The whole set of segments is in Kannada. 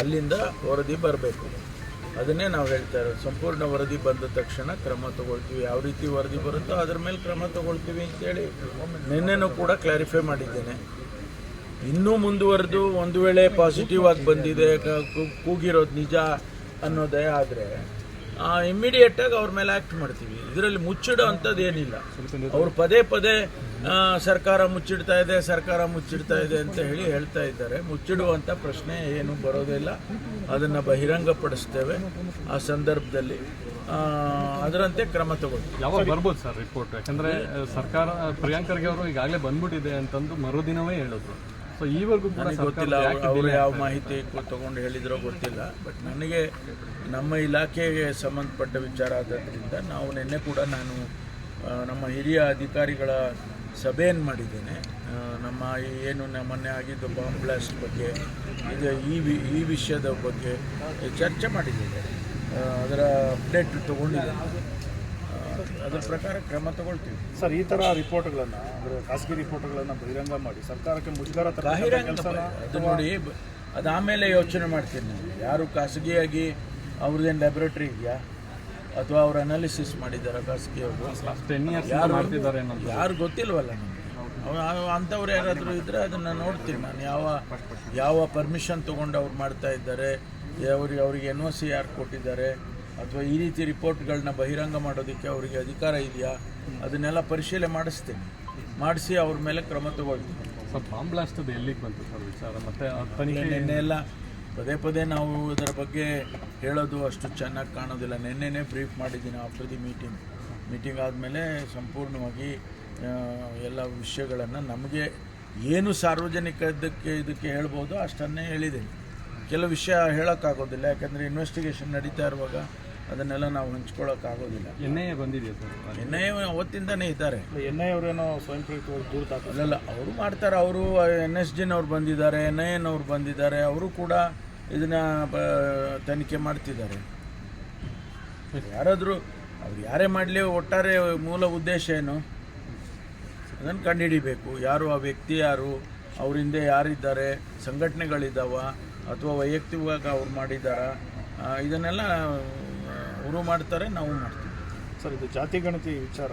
ಅಲ್ಲಿಂದ ವರದಿ ಬರಬೇಕು. ಅದನ್ನೇ ನಾವು ಹೇಳ್ತಾ ಇರೋದು. ಸಂಪೂರ್ಣ ವರದಿ ಬಂದ ತಕ್ಷಣ ಕ್ರಮ ತಗೊಳ್ತೀವಿ. ಯಾವ ರೀತಿ ವರದಿ ಬರುತ್ತೋ ಅದ್ರ ಮೇಲೆ ಕ್ರಮ ತಗೊಳ್ತೀವಿ ಅಂತೇಳಿ ನಿನ್ನೆನೂ ಕೂಡ ಕ್ಲಾರಿಫೈ ಮಾಡಿದ್ದೇನೆ. ಇನ್ನೂ ಮುಂದುವರೆದು ಒಂದು ವೇಳೆ ಪಾಸಿಟಿವ್ ಆಗಿ ಬಂದಿದೆ ಕೂಗಿರೋದು ನಿಜ ಅನ್ನೋದೇ ಆದರೆ ಇಮ್ಮಿಡಿಯೇಟಾಗಿ ಅವ್ರ ಮೇಲೆ ಆ್ಯಕ್ಟ್ ಮಾಡ್ತೀವಿ. ಇದರಲ್ಲಿ ಮುಚ್ಚಿಡೋ ಅಂಥದ್ದು ಏನಿಲ್ಲ. ಅವ್ರು ಪದೇ ಪದೇ ಸರ್ಕಾರ ಮುಚ್ಚಿಡ್ತಾ ಇದೆ, ಸರ್ಕಾರ ಮುಚ್ಚಿಡ್ತಾ ಇದೆ ಅಂತ ಹೇಳಿ ಹೇಳ್ತಾ ಇದ್ದಾರೆ. ಮುಚ್ಚಿಡುವಂಥ ಪ್ರಶ್ನೆ ಏನು ಬರೋದಿಲ್ಲ ಅದನ್ನು ಬಹಿರಂಗಪಡಿಸ್ತೇವೆ. ಆ ಸಂದರ್ಭದಲ್ಲಿ ಅದರಂತೆ ಕ್ರಮ ತಗೊಳ್ತೀವಿ. ಯಾವಾಗ ಬರ್ಬೋದು ಸರ್ ರಿಪೋರ್ಟ್ ಯಾಕಂದ್ರೆ, ಸರ್ಕಾರ, ಪ್ರಿಯಾಂಕರ್ಗೆ ಅವರು ಈಗಾಗಲೇ ಬಂದ್ಬಿಟ್ಟಿದೆ ಅಂತಂದು ಮರುದಿನವೇ ಹೇಳಿದ್ರು. ಸೊ ಈವರೆಗೂ ನನಗೆ ಗೊತ್ತಿಲ್ಲ ಅವರು ಯಾವ ಮಾಹಿತಿ ತಗೊಂಡು ಹೇಳಿದ್ರೋ ಗೊತ್ತಿಲ್ಲ ಬಟ್ ನನಗೆ ನಮ್ಮ ಇಲಾಖೆಗೆ ಸಂಬಂಧಪಟ್ಟ ವಿಚಾರ ಆದ್ದರಿಂದ ನಾವು ನಿನ್ನೆ ಕೂಡ ನಾನು ನಮ್ಮ ಹಿರಿಯ ಅಧಿಕಾರಿಗಳ ಸಭೆಯನ್ನು ಮಾಡಿದ್ದೇನೆ. ನಮ್ಮ ಏನು ನಮ್ಮನ್ನೇ ಮೊನ್ನೆ ಆಗಿದ್ದು ಬಾಂಬ್ ಬ್ಲಾಸ್ಟ್ ಬಗ್ಗೆ ಇದು ಈ ವಿ ಈ ವಿಷಯದ ಬಗ್ಗೆ ಚರ್ಚೆ ಮಾಡಿದ್ದೇನೆ. ಅದರ ಅಪ್ಡೇಟ್ ತೊಗೊಂಡಿದ್ದೇನೆ. ಅದ್ರ ಪ್ರಕಾರ ಕ್ರಮ ತಗೊಳ್ತೀವಿ. ಸರ್ ಈ ತರ ರಿಪೋರ್ಟ್ಗಳನ್ನು ಅಂದ್ರೆ ಖಾಸಗಿ ರಿಪೋರ್ಟ್ಗಳನ್ನು ಬಹಿರಂಗ ಮಾಡಿ ಸರ್ಕಾರಕ್ಕೆ ಮುಜುಗರ ಬಹಿರಂಗ ಅದು ನೋಡಿ ಬ- ಅದು ಆಮೇಲೆ ಯೋಚನೆ ಮಾಡ್ತೀನಿ ನಾನು. ಯಾರು ಖಾಸಗಿಯಾಗಿ ಅವ್ರದ್ದೇನು ಲ್ಯಾಬೊರೇಟ್ರಿ ಇದೆಯಾ? ಅಥವಾ ಅವ್ರು ಅನಾಲಿಸಿಸ್ ಮಾಡಿದ್ದಾರೆ ಖಾಸಗಿ ಅವರು ಲಾಸ್ಟ್ ಟೆನ್ ಇಯರ್ಸ್ ಯಾರು ಮಾಡ್ತಿದ್ದಾರೆ ಅನ್ನೋದು. ಯಾರು ಗೊತ್ತಿಲ್ವಲ್ಲ ಅಂಥವ್ರು ಯಾರಾದರೂ ಇದ್ದರೆ ಅದನ್ನು ನೋಡ್ತೀನಿ ನಾನು. ಯಾವ ಯಾವ ಪರ್ಮಿಷನ್ ತೊಗೊಂಡು ಅವ್ರು ಮಾಡ್ತಾ ಇದ್ದಾರೆ? ಅವ್ರಿಗೆ ಅವ್ರಿಗೆ ಎನ್ ಒ ಸಿ ಯಾರು ಕೊಟ್ಟಿದ್ದಾರೆ? ಅಥವಾ ಈ ರೀತಿ ರಿಪೋರ್ಟ್ಗಳನ್ನ ಬಹಿರಂಗ ಮಾಡೋದಕ್ಕೆ ಅವರಿಗೆ ಅಧಿಕಾರ ಇದೆಯಾ? ಅದನ್ನೆಲ್ಲ ಪರಿಶೀಲನೆ ಮಾಡಿಸ್ತೀನಿ. ಮಾಡಿಸಿ ಅವ್ರ ಮೇಲೆ ಕ್ರಮ ತಗೊಳ್ತೀನಿ. ಸರ್ ಎಲ್ಲಿಗೆ ಬಂತು ಸರ್ ವಿಚಾರ? ಮತ್ತೆ ತನಿಖೆ ನಿನ್ನೆ ಎಲ್ಲ ಪದೇ ಪದೇ ನಾವು ಇದರ ಬಗ್ಗೆ ಹೇಳೋದು ಅಷ್ಟು ಚೆನ್ನಾಗಿ ಕಾಣೋದಿಲ್ಲ. ನಿನ್ನೆನೇ ಬ್ರೀಫ್ ಮಾಡಿದ್ದೀನಿ ಆಫ್ಟರ್ ದಿ ಮೀಟಿಂಗ್ ಮೀಟಿಂಗ್ ಆದಮೇಲೆ ಸಂಪೂರ್ಣವಾಗಿ ಎಲ್ಲ ವಿಷಯಗಳನ್ನು ನಮಗೆ ಏನು ಸಾರ್ವಜನಿಕ ಇದಕ್ಕೆ ಇದಕ್ಕೆ ಹೇಳ್ಬೋದು ಅಷ್ಟನ್ನೇ ಹೇಳಿದ್ದೀನಿ. ಕೆಲವು ವಿಷಯ ಹೇಳೋಕ್ಕಾಗೋದಿಲ್ಲ. ಯಾಕಂದರೆ ಇನ್ವೆಸ್ಟಿಗೇಷನ್ ನಡೀತಾ ಇರುವಾಗ ಅದನ್ನೆಲ್ಲ ನಾವು ಹಂಚ್ಕೊಳ್ಳೋಕ್ಕಾಗೋದಿಲ್ಲ ಎನ್ ಐ ಎ ಬಂದಿದೆಯಾ ಸರ್? ಎನ್ ಐ ಅವತ್ತಿಂದನೇ ಇದ್ದಾರೆ. ಎನ್ ಐ ಅವರೇನೋ ಸ್ವಯಂ ಪ್ರೇರಿತ ದೂರ ದಾಖಲು ಅಲ್ಲಲ್ಲ ಅವರು ಮಾಡ್ತಾರೆ. ಅವರು ಎನ್ ಎಸ್ ಜಿನವ್ರು ಬಂದಿದ್ದಾರೆ ಎನ್ ಐ ಎನ್ ಅವ್ರು ಬಂದಿದ್ದಾರೆ. ಅವರು ಕೂಡ ಇದನ್ನ ಬ- ತನಿಖೆ ಮಾಡ್ತಿದ್ದಾರೆ. ಯಾರಾದರೂ ಅವ್ರು ಯಾರೇ ಮಾಡಲಿ ಒಟ್ಟಾರೆ ಮೂಲ ಉದ್ದೇಶ ಏನು? ಅದನ್ನು ಕಂಡುಹಿಡಿಬೇಕು. ಯಾರು ಆ ವ್ಯಕ್ತಿ ಯಾರು ಅವ್ರ ಹಿಂದೆ ಯಾರಿದ್ದಾರೆ ಸಂಘಟನೆಗಳಿದ್ದಾವ ಅಥವಾ ವೈಯಕ್ತಿಕವಾಗಿ ಅವ್ರು ಮಾಡಿದ್ದಾರಾ ಇದನ್ನೆಲ್ಲ ಅವರು ಮಾಡ್ತಾರೆ ನಾವು ಮಾಡ್ತೀವಿ. ಸರ್ ಇದು ಜಾತಿ ಗಣತಿ ವಿಚಾರ.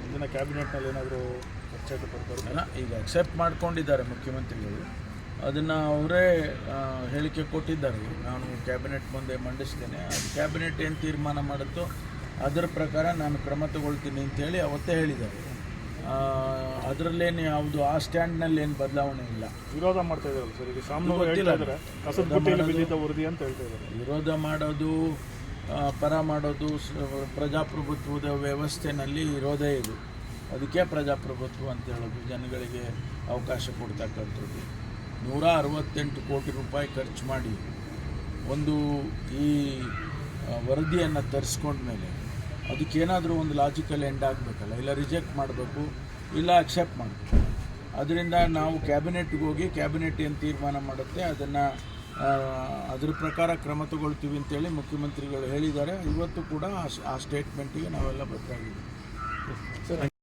ಮುಂದಿನ ಕ್ಯಾಬಿನೆಟ್ನಲ್ಲಿ ಏನಾದರೂ ಚರ್ಚೆಗೆ ಬರ್ತಾರೆ ಈಗ ಅಕ್ಸೆಪ್ಟ್ ಮಾಡ್ಕೊಂಡಿದ್ದಾರೆ ಮುಖ್ಯಮಂತ್ರಿಗಳು. ಅದನ್ನು ಅವರೇ ಹೇಳಿಕೆ ಕೊಟ್ಟಿದ್ದಾರೆ. ನಾನು ಕ್ಯಾಬಿನೆಟ್ ಮುಂದೆ ಮಂಡಿಸ್ತೇನೆ. ಅದು ಕ್ಯಾಬಿನೆಟ್ ಏನು ತೀರ್ಮಾನ ಮಾಡುತ್ತೋ ಅದರ ಪ್ರಕಾರ ನಾನು ಕ್ರಮ ತಗೊಳ್ತೀನಿ ಅಂತೇಳಿ ಅವತ್ತೇ ಹೇಳಿದ್ದಾರೆ. ಅದರಲ್ಲೇನು ಯಾವುದು ಆ ಸ್ಟ್ಯಾಂಡ್ನಲ್ಲಿ ಏನು ಬದಲಾವಣೆ ಇಲ್ಲ. ವಿರೋಧ ಮಾಡ್ತಾ ಇದ್ದಾರೆ ಸರ್? ಈಗ ಸಾಮಾನ್ಯ ಇದ್ದಾರೆ ಕಸದ ಬುಟ್ಟಿಯಲ್ಲಿ ಬಿದ್ದಿದ್ದ ವರದಿ ಅಂತ ಹೇಳ್ತಾ ಇದ್ದಾರೆ. ವಿರೋಧ ಮಾಡೋದು ಪರ ಮಾಡೋದು ಪ್ರಜಾಪ್ರಭುತ್ವದ ವ್ಯವಸ್ಥೆನಲ್ಲಿ ಇರೋದೇ ಇದು. ಅದಕ್ಕೆ ಪ್ರಜಾಪ್ರಭುತ್ವ ಅಂತ ಹೇಳೋದು. ಜನಗಳಿಗೆ ಅವಕಾಶ ಕೊಡ್ತಕ್ಕಂಥದ್ದು. ನೂರ ಅರವತ್ತೆಂಟು ಕೋಟಿ ರೂಪಾಯಿ ಖರ್ಚು ಮಾಡಿ ಒಂದು ಈ ವರದಿಯನ್ನು ತರಿಸ್ಕೊಂಡ್ಮೇಲೆ ಅದಕ್ಕೇನಾದರೂ ಒಂದು ಲಾಜಿಕಲ್ ಎಂಡ್ ಆಗಬೇಕಲ್ಲ. ಇಲ್ಲ ರಿಜೆಕ್ಟ್ ಮಾಡಬೇಕು, ಇಲ್ಲ ಅಕ್ಸೆಪ್ಟ್ ಮಾಡಬೇಕು. ಅದರಿಂದ ನಾವು ಕ್ಯಾಬಿನೆಟ್ಗೆ ಹೋಗಿ ಕ್ಯಾಬಿನೆಟ್ ಏನು ತೀರ್ಮಾನ ಮಾಡುತ್ತೆ, ಅದನ್ನು ಅದ್ರ ಪ್ರಕಾರ ಕ್ರಮ ತಗೊಳ್ತೀವಿ ಅಂತೇಳಿ ಮುಖ್ಯಮಂತ್ರಿಗಳು ಹೇಳಿದ್ದಾರೆ. ಇವತ್ತು ಕೂಡ ಆ- ಸ್ಟೇಟ್ಮೆಂಟಿಗೆ ನಾವೆಲ್ಲ ಬದ್ಧಾಗಿದ್ದೀವಿ